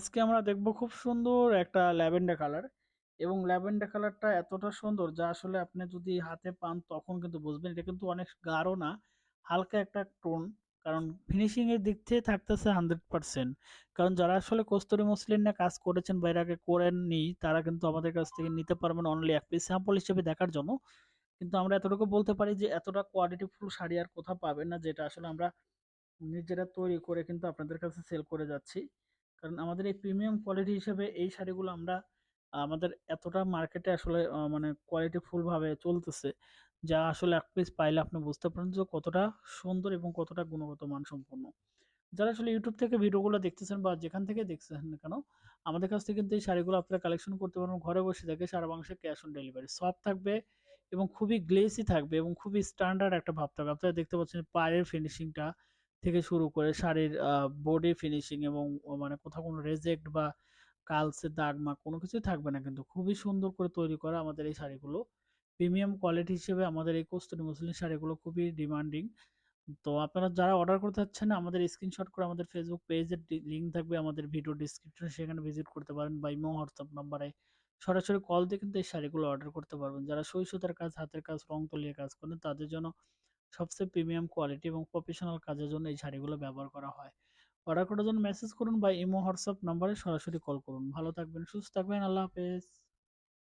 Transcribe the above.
আজকে আমরা দেখব খুব সুন্দর একটা ল্যাভেন্ডার কালার এবং ল্যাভেন্ডার কালারটা এতটা সুন্দর যা আসলে আপনি যদি হাতে পান তখন কিন্তু বুঝবেন। এটা কিন্তু অনেক গাঢ় না, হালকা একটা টোন কারণ ফিনিশিং এর দিক থেকে থাকতেছে হান্ড্রেড পার্সেন্ট কারণ যারা আসলে কস্তুরি মসলিন নিয়ে কাজ করেছেন বা এর আগে করেননি তারা কিন্তু আমাদের কাছ থেকে নিতে পারবেন অনলি এক পিস স্যাম্পল হিসেবে দেখার জন্য। কিন্তু আমরা এতটুকু বলতে পারি যে এতটা কোয়ালিটি ফুল শাড়ি আর কোথাও পাবেন না যেটা আসলে আমরা নিজেরা তৈরি করে কিন্তু আপনাদের কাছে সেল করে যাচ্ছি। কারণ আমাদের এই প্রিমিয়াম কোয়ালিটি হিসেবে এই শাড়িগুলো আমরা, আমাদের এতটা মার্কেটে আসলে মানে কোয়ালিটি ফুলভাবে চলতেছে, যা আসলে এক পিস পাইলে আপনি বুঝতে পারেন যে কতটা সুন্দর এবং কতটা গুণগত মানসম্পন্ন। যারা আসলে ইউটিউব থেকে ভিডিওগুলো দেখতেছেন বা যেখান থেকে দেখতেছেন না কেন, আমাদের কাছ থেকে কিন্তু এই শাড়িগুলো আপনারা কালেকশন করতে পারবেন ঘরে বসে থেকে সারা বাংলাদেশে ক্যাশ অন ডেলিভারি সব থাকবে এবং খুবই গ্লেসি থাকবে এবং খুবই স্ট্যান্ডার্ড একটা ভাব থাকবে। আপনারা দেখতে পাচ্ছেন পায়ের ফিনিশিংটা থেকে শুরু করে শাড়ির বডি ফিনিশিং এবং মানে কোথাও কোনো রেজেক্ট বা কালসের দাগ মাগ কোনো কিছুই থাকবে না কিন্তু খুবই সুন্দর করে তৈরি করা আমাদের এই শাড়িগুলো। প্রিমিয়াম কোয়ালিটি হিসেবে আমাদের এই কস্তুরি মুসলিম শাড়িগুলো খুবই ডিমান্ডিং তো আপনারা যারা অর্ডার করতে চাচ্ছেন, আমাদের স্ক্রিনশট করে আমাদের ফেসবুক পেজের লিঙ্ক থাকবে, আমাদের ভিডিও ডিসক্রিপশনে সেখানে ভিজিট করতে পারেন বা ইমো হোয়াটসঅ্যাপ নাম্বারে সরাসরি কল দিয়ে কিন্তু এই শাড়িগুলো অর্ডার করতে পারবেন। যারা সই সুতার কাজ, হাতের কাজ, রং তুলিয়ে কাজ করেন, তাদের জন্য সবচেয়ে প্রিমিয়াম কোয়ালিটি এবং প্রফেশনাল কাজের জন্য এই শাড়িগুলো ব্যবহার করা হয়। অর্ডার করার জন্য মেসেজ করুন বা ইমো, হোয়াটসঅ্যাপ নাম্বারে সরাসরি কল করুন। ভালো থাকবেন, সুস্থ থাকবেন, আল্লাহ হাফেজ।